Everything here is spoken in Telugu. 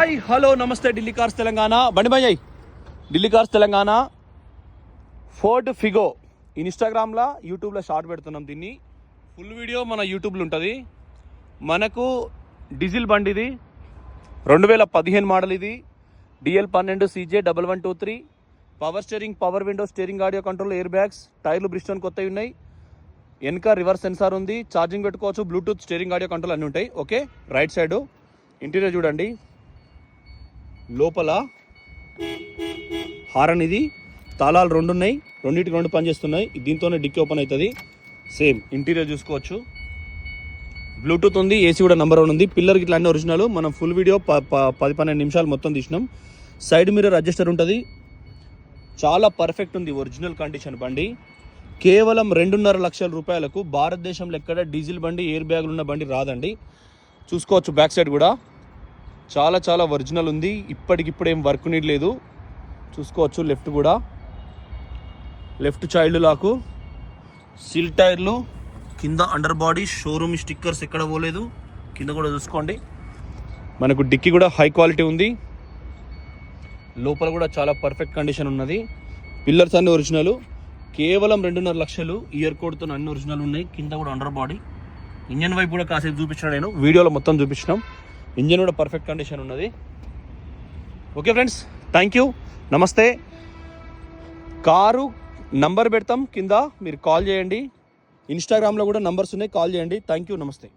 హాయ్ హలో నమస్తే ఢిల్లీ కార్స్ తెలంగాణ. బండి boy Delhi cars Telangana. Ford Figo. ఇన్స్టాగ్రామ్లో యూట్యూబ్లో షార్ట్ పెడుతున్నాం దీన్ని. ఫుల్ వీడియో మన యూట్యూబ్లో ఉంటుంది. మనకు డీజిల్ బండి ఇది. రెండు వేల పదిహేను మోడల్ ఇది. డిఎల్ పన్నెండు CJ double one two three. Power steering power window steering audio control air bags టైర్లు బ్రిస్టోన్ కొత్తవి ఉన్నాయి. వెనక రివర్స్ సెన్సార్ ఉంది. ఛార్జింగ్ పెట్టుకోవచ్చు. బ్లూటూత్ స్టీరింగ్ ఆడియో కంట్రోల్ అన్నీ ఉంటాయి. Okay right side. ఇంటీరియర్ చూడండి. లోపల హారన్ ఇది తాళాలు రెండు ఉన్నాయి రెండింటికి రెండు పనిచేస్తున్నాయి. దీంతోనే డిక్కీ ఓపెన్ అవుతుంది. సేమ్ ఇంటీరియర్ చూసుకోవచ్చు. బ్లూటూత్ ఉంది ఏసీ కూడా నెంబర్ వన్ ఉంది. పిల్లర్ ఇట్లా అన్ని ఒరిజినల్. మనం ఫుల్ వీడియో ప- పది పన్నెండు నిమిషాలు మొత్తం తీసినాం. సైడ్ మిర్రర్ అడ్జస్టర్ ఉంటుంది. చాలా పర్ఫెక్ట్ ఉంది ఒరిజినల్ కండిషన్ బండి. కేవలం రెండున్నర లక్షల రూపాయలకు భారతదేశంలో ఎక్కడ డీజిల్ బండి ఎయిర్ బ్యాగులు ఉన్న బండి రాదండి. చూసుకోవచ్చు బ్యాక్ సైడ్ కూడా. చాలా చాలా ఒరిజినల్ ఉంది. ఇప్పటికిప్పుడు ఏం వర్క్ నీడ్ లేదు. చూసుకోవచ్చు లెఫ్ట్ కూడా. లెఫ్ట్ చైల్డ్ లాకు. సిల్ టైర్లు. కింద అండర్ బాడీ షోరూమ్ స్టిక్కర్స్ ఎక్కడ పోలేదు. కింద కూడా చూసుకోండి. మనకు డిక్కీ కూడా హై క్వాలిటీ ఉంది. లోపల కూడా చాలా పర్ఫెక్ట్ కండిషన్ ఉన్నది. పిల్లర్స్ అన్ని ఒరిజినల్. కేవలం రెండున్నర లక్షలు. ఇయర్ కోడ్తో అన్ని ఒరిజినల్ ఉన్నాయి. కింద కూడా అండర్ బాడీ. ఇంజన్ వైపు కూడా కాసేపు చూపించిన నేను. వీడియోలో మొత్తం చూపించినాం. ఇంజన్ కూడా పర్ఫెక్ట్ కండిషన్ ఉన్నది. ఓకే ఫ్రెండ్స్ థ్యాంక్ యూ నమస్తే కారు నంబర్ పెడతాం. కింద మీరు కాల్ చేయండి. ఇన్స్టాగ్రామ్లో కూడా నంబర్స్ ఉన్నాయి. కాల్ చేయండి. థ్యాంక్ యూ నమస్తే